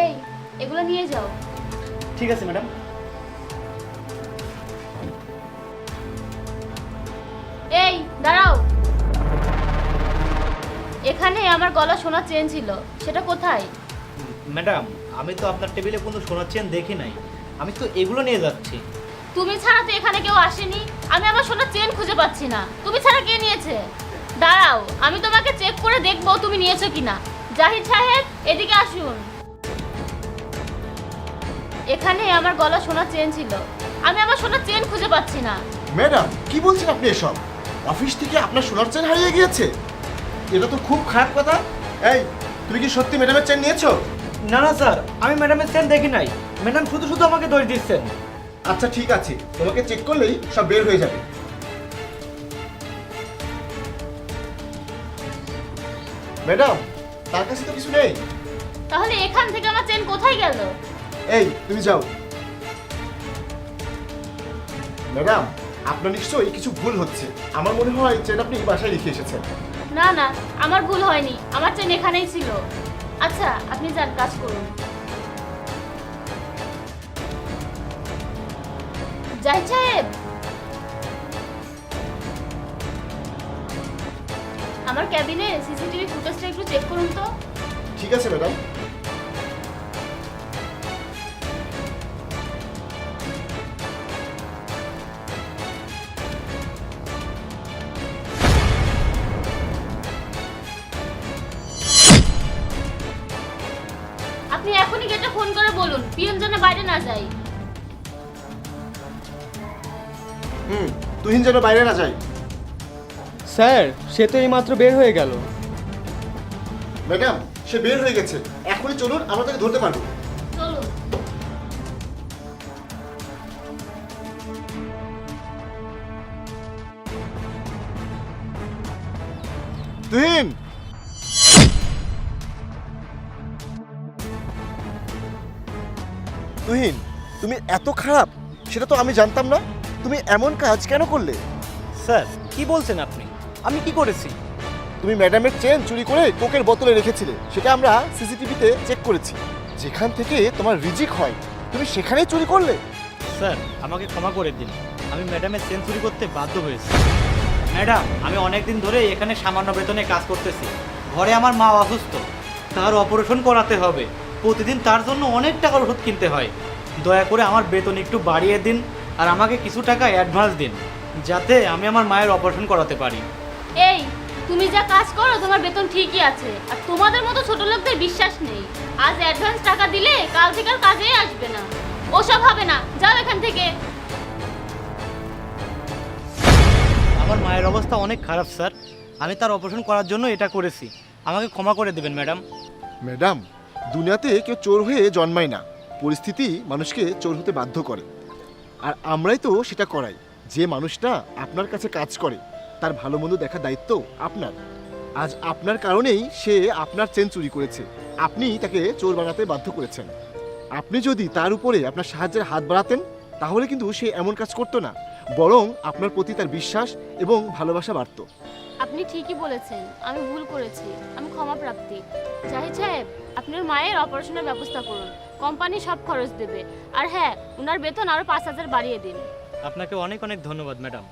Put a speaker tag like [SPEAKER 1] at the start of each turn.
[SPEAKER 1] এই এগুলো নিয়ে যাও।
[SPEAKER 2] ঠিক আছে ম্যাডাম।
[SPEAKER 1] এই দাঁড়াও। এখানে আমার গলা সোনার চেন ছিল সেটা কোথায়?
[SPEAKER 2] ম্যাডাম আমি তো আপনার টেবিলে কোনো সোনার চেন দেখি নাই। আমি তো এগুলো নিয়ে যাচ্ছি।
[SPEAKER 1] তুমি ছাড়া তো এখানে কেউ আসেনি আমি আমার সোনার চেন খুঁজে পাচ্ছি না। তুমি ছাড়া কে নিয়েছে? দাঁড়াও আমি তোমাকে চেক করে দেখব তুমি নিয়েছো কিনা। জাহিদ সাহেব এদিকে আসুন। এখানে আমার গলা সোনার চেন ছিল। আমি আমার সোনার চেন খুঁজে পাচ্ছি না।
[SPEAKER 3] ম্যাডাম কি বলছেন আপনি এসব? অফিস থেকে আপনার সোনার চেন হারিয়ে গিয়েছে? এটা তো খুব খারাপ কথা। এই তুমি কি সত্যি ম্যাডামের চেন নিয়েছো?
[SPEAKER 2] না না স্যার আমি ম্যাডামের চেন দেখি নাই। ম্যাডাম শুধু শুধু আমাকে দোষ দিচ্ছেন।
[SPEAKER 3] আচ্ছা ঠিক আছে। তোমাকে চেক করলেই সব বের হয়ে যাবে। ম্যাডাম তার কাছে তো কিছু নেই।
[SPEAKER 1] তাহলে এখান থেকে আমার চেন কোথায় গেল?
[SPEAKER 3] এই তুমি যাও। ম্যাডাম আপনার নিশ্চয়ই কিছু ভুল হচ্ছে। আমার মনে হয় চেন আপনি এই বাসায় রেখে এসেছেন।
[SPEAKER 1] না না আমার ভুল হয়নি। আমার চেন এখানেই ছিল। আচ্ছা আপনি যান কাজ করুন। জাহিদ সাহেব! আমার ক্যাবিনে সিসিটিভি ফুটেজটা একটু চেক করুন তো।
[SPEAKER 3] ঠিক আছে ম্যাডাম।
[SPEAKER 1] বলুন পিয়ন যেন বাইরে না যায়।
[SPEAKER 3] হুম তুহিন যেন বাইরে না যায়।
[SPEAKER 4] স্যার সে তো এইমাত্র বের হয়ে গেল।
[SPEAKER 3] ম্যাডাম সে বের হয়ে গেছে। এখনই চলুন আমরা তাকে ধরতে পারব।
[SPEAKER 1] চলুন।
[SPEAKER 3] তুহিন! তুহিন তুমি এত খারাপ সেটা তো আমি জানতাম না। তুমি এমন কাজ কেন করলে?
[SPEAKER 2] স্যার কি বলছেন আপনি? আমি কি করেছি?
[SPEAKER 3] তুমি ম্যাডামের চেন চুরি করে কোকের বোতলে রেখেছিলে সেটা আমরা সিসিটিভিতে চেক করেছি। যেখান থেকে তোমার রিজিক হয় তুমি সেখানেই চুরি করলে?
[SPEAKER 2] স্যার আমাকে ক্ষমা করে দিন। আমি ম্যাডামের চেন চুরি করতে বাধ্য হয়েছি। ম্যাডাম আমি অনেক দিন ধরে এখানে সামান্য বেতনে কাজ করতেছি। ঘরে আমার মা অসুস্থ তার অপারেশন করাতে হবে। প্রতিদিন তার জন্য অনেক টাকার ওষুধ কিনতে হয়। দয়া করে আমার বেতন একটু বাড়িয়ে দিন আর আমাকে কিছু টাকা অ্যাডভান্স দিন যাতে আমি আমার মায়ের অপারেশন করাতে পারি।
[SPEAKER 1] এই তুমি যা কাজ করো তোমার বেতন ঠিকই আছে। আর তোমাদের মতো ছোট লোকদের বিশ্বাস নেই। আজ অ্যাডভান্স টাকা দিলে কাল থেকে আর কাজেই আসবে না। ওসব হবে না যাও এখান থেকে।
[SPEAKER 2] আমার মায়ের অবস্থা অনেক খারাপ স্যার। আমি তার অপারেশন করার জন্য এটা করেছি। আমাকে ক্ষমা করে দেবেন ম্যাডাম।
[SPEAKER 3] ম্যাডাম দুনিয়াতে কেউ চোর হয়ে জন্মায় না। পরিস্থিতি মানুষকে চোর হতে বাধ্য করে। আর আমরাই তো সেটা করাই। যে মানুষটা আপনার কাছে কাজ করে, তার ভালো মন্দ দেখার দায়িত্ব আপনার। আজ আপনার কারণেই সে আপনার চেন চুরি করেছে। আপনি তাকে চোর বানাতে বাধ্য করেছেন। আপনি যদি তার উপরে আপনার সাহায্যের হাত বাড়াতেন, তাহলে কিন্তু সে এমন কাজ করতো না। বরং আপনার প্রতি তার বিশ্বাস এবং ভালোবাসা বাড়ত।
[SPEAKER 1] আপনি ঠিকই বলেছেন। আমি ভুল করেছি। আমি ক্ষমা প্রাপ্তি। জাহিদ সাহেব আপনার মায়ের অপারেশনের ব্যবস্থা করুন। কোম্পানি সব খরচ দেবে। আর হ্যাঁ ওনার বেতন আরও পাঁচ হাজার বাড়িয়ে দিন।
[SPEAKER 2] আপনাকে অনেক অনেক ধন্যবাদ, ম্যাডাম।